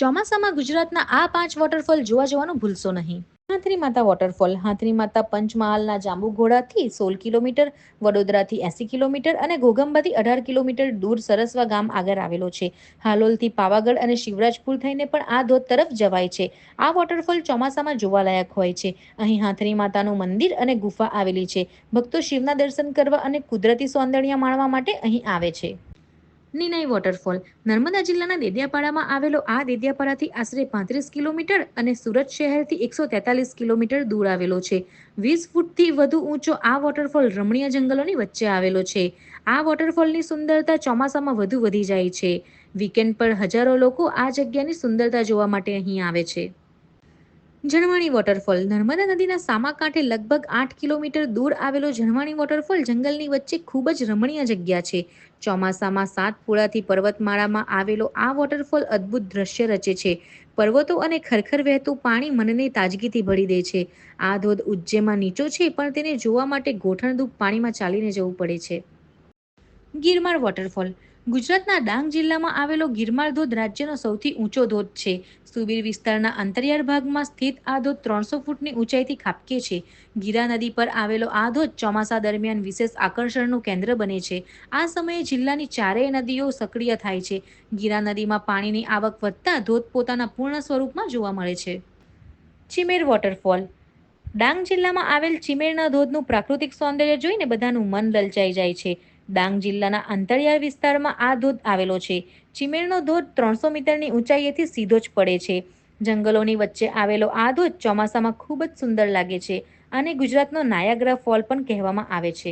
ચોમાસામાં ગુજરાતના આ પાંચ વોટરફોલ જોવા જવાનું ભૂલશો નહીં. હાથરી માતા વોટરફોલ હાથરી માતા પંચમહાલના જાંબુઘોડાથી સોળ કિલોમીટર, વડોદરાથી એસી કિલોમીટર અને ઘોગંબાથી અઢાર કિલોમીટર દૂર સરસવા ગામ આગળ આવેલો છે. હાલોલથી પાવાગઢ અને શિવરાજપુર થઈને પણ આ ધોધ તરફ જવાય છે. આ વોટરફોલ ચોમાસામાં જોવાલાયક હોય છે. અહીં હાથરી માતાનું મંદિર અને ગુફા આવેલી છે. ભક્તો શિવના દર્શન કરવા અને કુદરતી સૌંદર્ય માણવા માટે અહીં આવે છે. નિનાઈ વોટરફોલ નર્મદા જિલ્લાના દેડિયાપાડામાં આવેલો આ દેડિયાપાડાથી આશરે પાંત્રીસ કિલોમીટર અને સુરત શહેરથી એકસો તેતાલીસ કિલોમીટર દૂર આવેલો છે. વીસ ફૂટથી વધુ ઊંચો આ વોટરફોલ રમણીય જંગલોની વચ્ચે આવેલો છે. આ વોટરફોલની સુંદરતા ચોમાસામાં વધુ વધી જાય છે. વીકેન્ડ પર હજારો લોકો આ જગ્યાની સુંદરતા જોવા માટે અહીં આવે છે. જણવાણી વોટરફોલ નર્મદા નદીના સામા કાંઠે લગભગ આઠ કિલોમીટર દૂર આવેલો જણવાણી વોટરફોલ જંગલની વચ્ચે ખૂબ જ રમણીય જગ્યા છે. ચોમાસામાં સાતપુળાથી પર્વતમાળામાં આવેલો આ વોટરફોલ અદ્ભુત દ્રશ્ય રચે છે. પર્વતો અને ખરખર વહેતું પાણી મનને તાજગીથી ભરી દે છે. આ ધોધ ઉજ્જૈમાં નીચો છે, પણ તેને જોવા માટે ગોઠણદૂપ પાણીમાં ચાલીને જવું પડે છે. ગિરમાર વોટરફોલ ગુજરાતના ડાંગ જિલ્લામાં આવેલો ગિરમાર ધોધ રાજ્યનો સૌથી ઊંચો ધોધ છે. સુબીર વિસ્તારના અંતરિયાળ ભાગમાં સ્થિત આ ધોધ ત્રણસો ફૂટની ઊંચાઈથી ખાબકે છે. ગીરા નદી પર આવેલો આ ધોધ ચોમાસા દરમિયાન વિશેષ આકર્ષણનું કેન્દ્ર બને છે. આ સમયે જિલ્લાની ચારેય નદીઓ સક્રિય થાય છે. ગીરા નદીમાં પાણીની આવક વધતા ધોધ પોતાના પૂર્ણ સ્વરૂપમાં જોવા મળે છે. ચીમેર વોટરફોલ ડાંગ જિલ્લામાં આવેલ ચીમેરના ધોધનું પ્રાકૃતિક સૌંદર્ય જોઈને બધાનું મન લલચાઈ જાય છે. ડાંગ જિલ્લાના અંતરિયાળ વિસ્તારમાં આ ધોધ આવેલો છે. ચીમેરનો ધોધ ત્રણસો મીટરની ઊંચાઈએથી સીધો જ પડે છે. જંગલોની વચ્ચે આવેલો આ ધોધ ચોમાસામાં ખૂબ જ સુંદર લાગે છે અને ગુજરાતનો નાયાગ્રા ફોલ પણ કહેવામાં આવે છે.